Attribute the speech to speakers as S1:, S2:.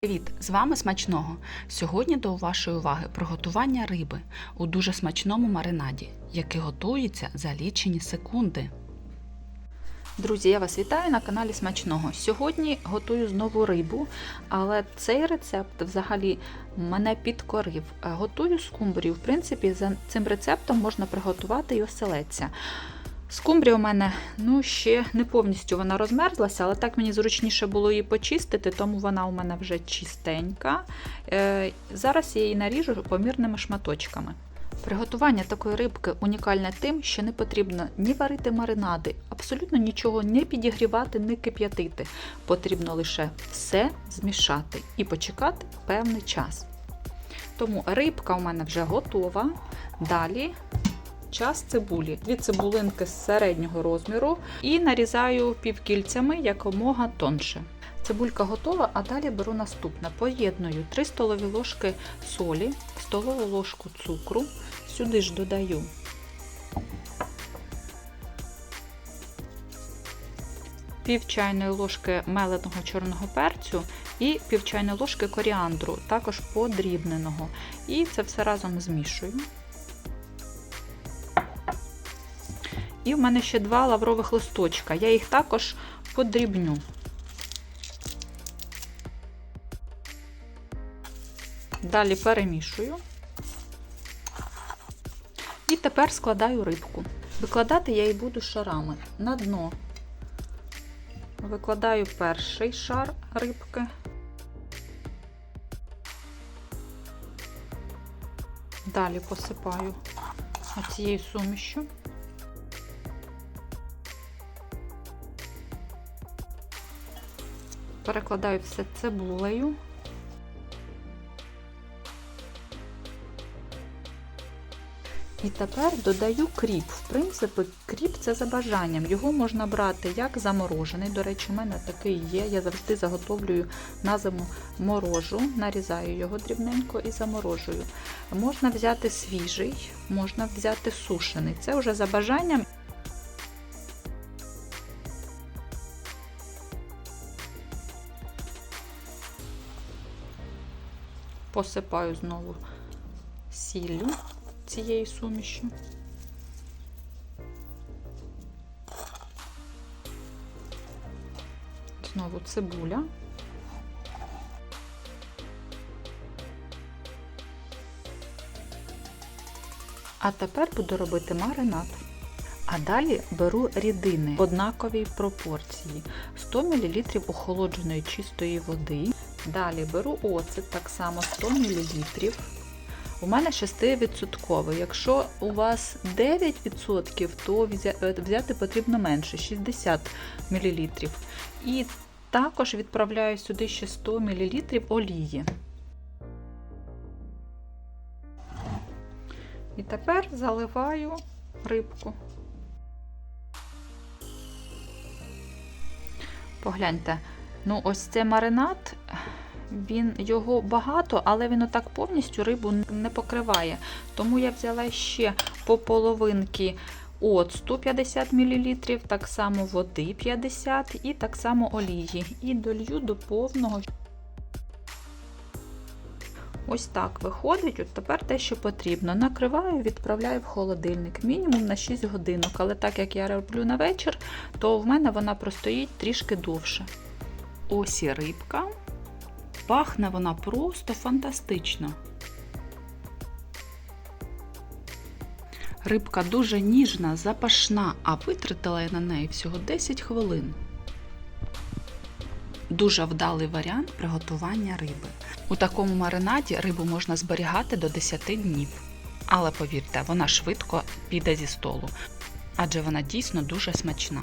S1: Привіт! З вами смачного. Сьогодні до вашої уваги приготування риби у дуже смачному маринаді, який готується за лічені секунди. Друзі, я вас вітаю на каналі Смачного. Сьогодні готую знову рибу, але цей рецепт взагалі мене підкорив. Е, Готую скумбрію. В принципі, за цим рецептом можна приготувати і оселедця. Скумбрія у мене ну, ще не повністю вона розмерзлася, але так мені зручніше було її почистити, тому вона у мене вже чистенька. Е, зараз я її наріжу помірними шматочками. Приготування такої рибки унікальне тим, що не потрібно ні варити маринади, абсолютно нічого не підігрівати, не кип'ятити. Потрібно лише все змішати і почекати певний час. Тому рибка у мене вже готова. Далі час цибулі. Дві цибулинки з середнього розміру і нарізаю півкільцями якомога тонше. Цибулька готова, а далі беру наступне. Поєдную 3 столові ложки солі, столову ложку цукру. Сюди ж додаю пів чайної ложки меленого чорного перцю і пів чайної ложки коріандру, також подрібненого. І це все разом змішую. І в мене ще два лаврових листочка. Я їх також подрібню. Далі перемішую. І тепер складаю рибку. Викладати я її буду шарами. На дно викладаю перший шар рибки. Далі посипаю цією сумішю. Перекладаю все цибулею. І тепер додаю кріп. В принципі, кріп це за бажанням. Його можна брати як заморожений. До речі, у мене такий є. Я завжди заготовлюю на зиму морожу, нарізаю його дрібненько і заморожую. Можна взяти свіжий, можна взяти сушений. Це вже за бажанням. Посипаю знову сіллю цією сумішю. Знову цибуля. А тепер буду робити маринад. А далі беру рідини в однаковій пропорції: 100 мл охолодженої чистої води. Далі беру оцет, так само 100 мл. У мене 6%. Якщо у вас 9%, то взяти потрібно менше 60 мл. І також відправляю сюди ще 100 мл олії. І тепер заливаю рибку. Погляньте, ну ось це маринад. Він його багато, але він отак повністю рибу не покриває. Тому я взяла ще по половинки от 150 мл, так само води 50 і так само олії. І долью до повного. Ось так виходить. От тепер те, що потрібно. Накриваю, відправляю в холодильник мінімум на 6 годинок. Але так як я роблю на вечір, то в мене вона простоїть трішки довше. Ось і рибка. Пахне вона просто фантастично. Рибка дуже ніжна, запашна, а витратила я на неї всього 10 хвилин. Дуже вдалий варіант приготування риби. У такому маринаді рибу можна зберігати до 10 днів. Але повірте, вона швидко піде зі столу, адже вона дійсно дуже смачна.